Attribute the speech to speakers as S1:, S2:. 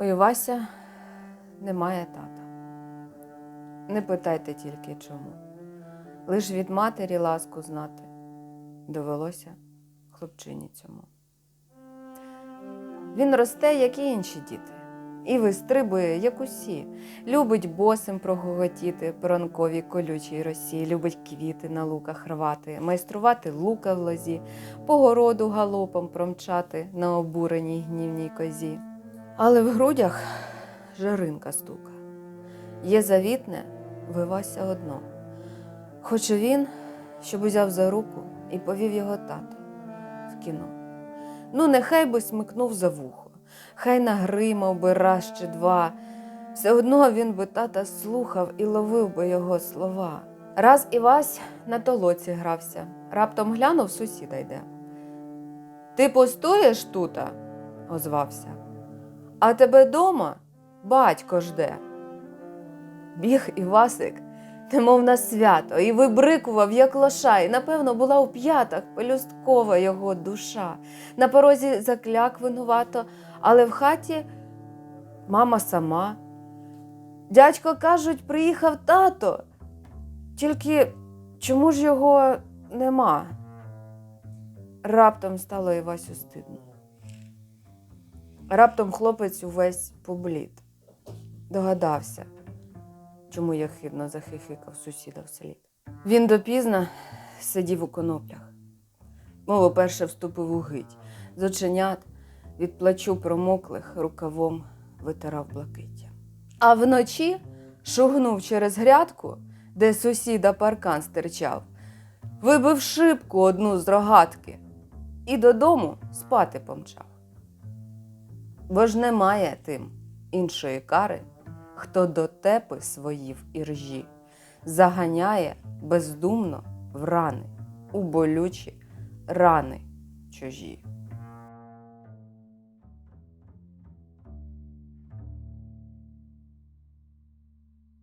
S1: У Івася немає тата. Не питайте тільки чому. Лиш від матері ласку знати довелося хлопчині цьому. Він росте, як і інші діти, і вистрибує, як усі. Любить босим прогоготіти по ранковій колючій росі, любить квіти на луках рвати, майструвати лука в лозі, по городу галопом промчати на обуреній гнівній козі. Але в грудях жаринка стука. Є завітне вивася одно. Хоче він, щоб узяв за руку і повів його тато в кіно. Ну, нехай би смикнув за вухо, хай нагримав би раз чи два. Все одно він би тата слухав і ловив би його слова. Раз Івась на толоці грався, раптом глянув, сусіда йде. Ти постоїш тута? озвався. А тебе дома батько жде. Біг Івасик, немов на свято, і вибрикував, як лоша, і, напевно, була у п'ятах пелюсткова його душа. На порозі закляк винувато, але в хаті мама сама. Дядько кажуть, приїхав тато. Тільки чому ж його нема? Раптом стало Івасю стидно. Раптом хлопець увесь поблід. Догадався, чому я хидно захихикав сусіда вслід. Він допізно сидів у коноплях, мов уперше вступив у гить. З оченят від плачу промоклих рукавом витирав блакиття. А вночі шугнув через грядку, де сусіда паркан стирчав, вибив шибку одну з рогатки і додому спати помчав. Бо ж немає тим іншої кари, хто дотепи свої в іржі заганяє бездумно в рани, у болючі рани чужі.